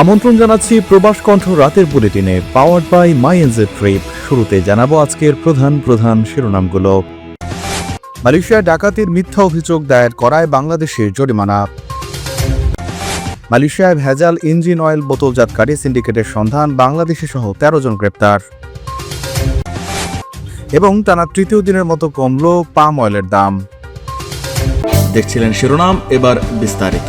আমন্ত্রণ জানাচ্ছি প্রবাস কণ্ঠ রাতের বুলেটিনে powered by my NJ trip শুরুতে জানাব আজকের প্রধান প্রধান শিরোনামগুলো। মালয়েশিয়ায় ডাকাতির মিথ্যা অভিযোগ দায়ের করায় বাংলাদেশের জরিমানা। মালয়েশিয়ায় ভেজাল ইঞ্জিন অয়েল বোতলজাতকারী সিন্ডিকেটের সন্ধান, বাংলাদেশে সহ তেরো জন গ্রেপ্তার। এবং টানা তৃতীয় দিনের মতো কমল পাম অয়েলের দাম। দেখছিলেন শিরোনাম, এবার বিস্তারিত।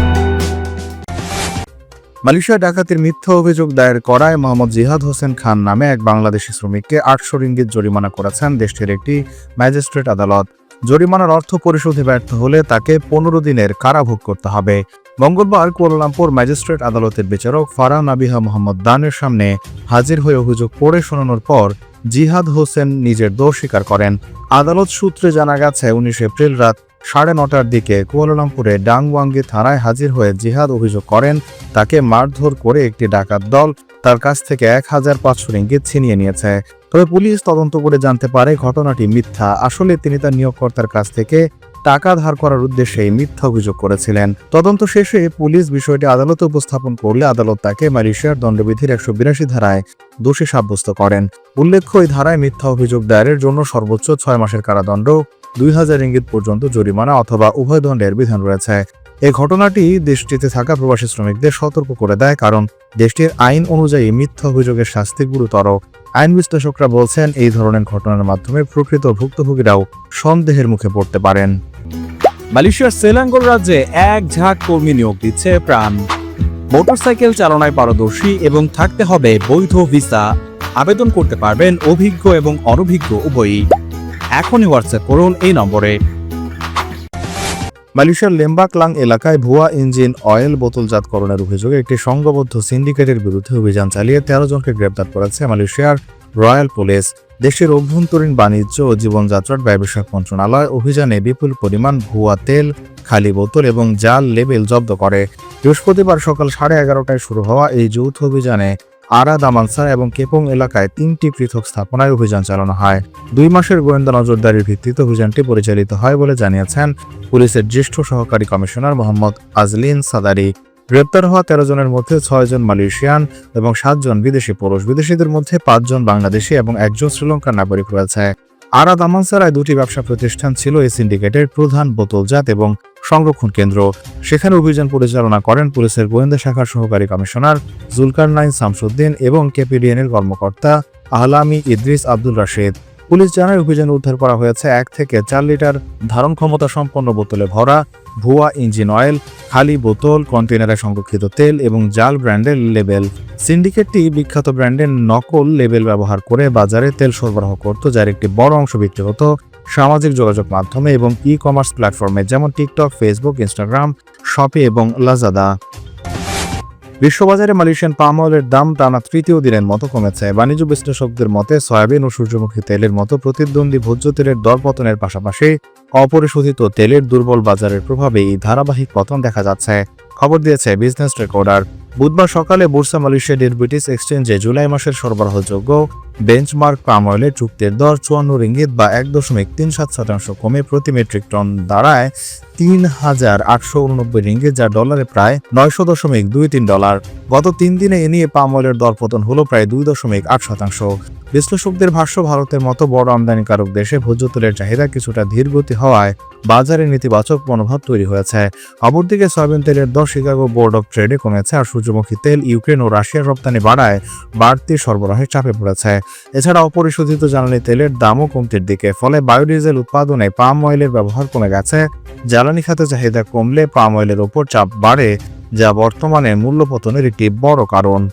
মালয়েশিয়া ডাকাতির মিথ্যা অভিযোগ দায়ের করায় মোহাম্মদ জিহাদ হোসেন খান নামে এক বাংলাদেশি শ্রমিককে আটশো রিঙ্গিত জরিমানা করেছেন দেশটির একটি ম্যাজিস্ট্রেট আদালত। জরিমানার অর্থ পরিশোধে ব্যর্থ হলে তাকে পনেরো দিনের কারাভোগ করতে হবে। মঙ্গলবার কুয়ালালামপুর ম্যাজিস্ট্রেট আদালতের বিচারক ফারা নাবিহা মোহাম্মদ দানের সামনে হাজির হয়ে অভিযোগ পড়ে শোনানোর পর জিহাদ হোসেন নিজের দোষ স্বীকার করেন। আদালত সূত্রে জানা গেছে, উনিশ এপ্রিল রাত সাড়ে নটার দিকে কুয়ালালামপুরে ডাংওয়াঙ্গি থানায় হাজির হয়ে জিহাদ অভিযোগ করেন, তাকে মারধর করে একটি ডাকাত দল তার কাছ থেকে এক হাজার পাঁচশো রিঙ্গিত ছিনিয়ে নিয়েছে। তবে পুলিশ তদন্ত করে জানতে পারে ঘটনাটি মিথ্যা। আসলে তিনি তার নিয়োগকর্তার কাছ থেকে টাকা ধার করার উদ্দেশ্যে মিথ্যা অভিযোগ করেছিলেন। তদন্ত শেষে পুলিশ বিষয়টি আদালতে উপস্থাপন করলে আদালত তাকে মালয়েশিয়ার দণ্ডবিধির একশো বিরাশি ধারায় দোষী সাব্যস্ত করেন। উল্লেখ্য, এই ধারায় মিথ্যা অভিযোগ দায়েরের জন্য সর্বোচ্চ ছয় মাসের কারাদণ্ড দুই হাজার ইঙ্গিত পর্যন্ত জরিমানা অথবা উভয় দণ্ডের বিধান রয়েছে। এই ঘটনাটি দেশটিতে থাকা প্রবাসী শ্রমিকদের সতর্ক করে দেয়, কারণ দেশটির আইন অনুযায়ী মিথ্যা অভিযোগের শাস্তি গুরুতর। আইন বিশ্লেষকরা বলছেন, এই ধরনের ঘটনার মাধ্যমে প্রকৃত ভুক্তভোগীরাও সন্দেহের মুখে পড়তে পারেন। মালয়েশিয়ার সেলাঙ্গোর রাজ্যে এক ঝাঁক কর্মী নিয়োগ দিচ্ছে প্রাণ। মোটরসাইকেল চালনায় পারদর্শী এবং থাকতে হবে বৈধ ভিসা। আবেদন করতে পারবেন অভিজ্ঞ এবং অনভিজ্ঞ উভয়ই। এখনই হোয়াটসঅ্যাপ করুন এই নম্বরে। মালয়েশিয়ার লেম্বাকলাং এলাকায় ভুয়া ইঞ্জিন, অয়েল বোতলজাতকরণের অভিযোগে একটি সংঘবদ্ধ সিন্ডিকেটের বিরুদ্ধে অভিযান চালিয়ে তেরো জনকে গ্রেপ্তার করেছে মালয়েশিয়ার রয়্যাল পুলিশ। দেশের অভ্যন্তরীণ বাণিজ্য ও জীবনযাত্রার ব্যবসায়িক মন্ত্রণালয় অভিযানে বিপুল পরিমাণ ভুয়া তেল, খালি বোতল এবং জাল লেবেল জব্দ করে। বৃহস্পতিবার সকাল সাড়ে এগারোটায় শুরু হওয়া এই যৌথ অভিযানে আরা দামানসার এবং কেপং এলাকায় তিনটি পৃথক স্থাপনায় অভিযান চালানো হয়। দুই মাসের গোয়েন্দা নজরদারির ভিত্তিতে অভিযানটি পরিচালিত হয় বলে জানিয়েছেন পুলিশের জ্যেষ্ঠ সহকারী কমিশনার মোহাম্মদ আজলিন সাদারি। গ্রেপ্তার হওয়া তেরো জনের মধ্যে ছয় জন মালয়েশিয়ান এবং সাতজন বিদেশি পুরুষ। বিদেশিদের মধ্যে পাঁচজন বাংলাদেশি এবং একজন শ্রীলঙ্কার নাগরিক রয়েছে। আরা দামানসারায় দুটি ব্যবসা প্রতিষ্ঠান ছিল এই সিন্ডিকেটের প্রধান বোতলজাত এবং সংরক্ষণ কেন্দ্র। সেখানে অভিযান পরিচালনা করেন পুলিশের গোয়েন্দা শাখার সহকারী কমিশনার জুলকার নাইন শামসুদ্দিন এবং কেপিডিএনের কর্মকর্তা Ahlami Idris Abdul Rashed. Police জানায়, অভিযান উদ্ধার করা হয়েছে এক থেকে চার লিটার ধারণ ক্ষমতা সম্পন্ন বোতলে ভরা ভুয়া ইঞ্জিন অয়েল, খালি বোতল কন্টেনারে সংরক্ষিত তেল এবং জাল ব্র্যান্ডের লেবেল। সিন্ডিকেটটি বিখ্যাত ব্র্যান্ডের নকল লেবেল ব্যবহার করে বাজারে তেল সরবরাহ করত, যার একটি বড় অংশ বিক্রি হতো সামাজিক যোগাযোগ মাধ্যমে এবং ই কমার্স প্ল্যাটফর্মে যেমন টিকটক ফেসবুক ইনস্টাগ্রাম শপে এবং লাজাদা বিশ্ববাজারে মালয়েশিয়ান পাম অয়েলের দাম টানা তৃতীয় দিনের মতো কমেছে। বাণিজ্য বিশ্লেষকদের মতে, সয়াবিন ও সূর্যমুখী তেলের মতো প্রতিদ্বন্দ্বী ভোজ্য তেলের দরপতনের পাশাপাশি অপরিশোধিত তেলের দুর্বল বাজারের প্রভাবে এই ধারাবাহিক পতন দেখা যাচ্ছে। খবর দিয়েছে বিজনেস রেকর্ডার। বুধবার সকালে বোরসা মালয়েশিয়া ব্রিটিশ এক্সচেঞ্জে জুলাই মাসের সরবরাহযোগ্য বেঞ্চমার্ক পাম অয়েলের চুক্তির দর চুয়ান্ন রিঙ্গিত বা এক দশমিক তিন সাত শতাংশ কমে প্রতি মেট্রিক টন দাঁড়ায়। তিন হাজার আটশো উননব্বই রিঙ্গিত যা ডলারে প্রায় নয়শো দশমিক দুই তিন ডলার। গত তিন দিনে এ নিয়ে পাম অয়েলের দরপতন হলো প্রায় দুই দশমিক আট শতাংশ। বিশ্লেষকদের ভাষ্য, ভারতের মতো বড় আমদানিকারক দেশে ভোজ্য তেলের চাহিদা কিছুটা ধীরগতি হওয়ায় বাজারে নেতিবাচক মনোভাব তৈরি হয়েছে। অপরদিকে সয়াবিন তেলের দর শিকাগো বোর্ড অব ট্রেডে কমেছে আর সূর্যমুখী তেল, ইউক্রেন ও রাশিয়ার রপ্তানি বাড়ায় বাড়তি সরবরাহের চাপে পড়েছে। এছাড়া অপরিশোধিত জ্বালানি তেলের দামও কমতির দিকে, ফলে বায়োডিজেল উৎপাদনে পাম অয়েলের ব্যবহার কমে গেছে। জ্বালানি খাতে চাহিদা কমলে পাম অয়েলের ওপর চাপ বাড়ে, যা বর্তমানে মূল্য পতনের একটি বড় কারণ।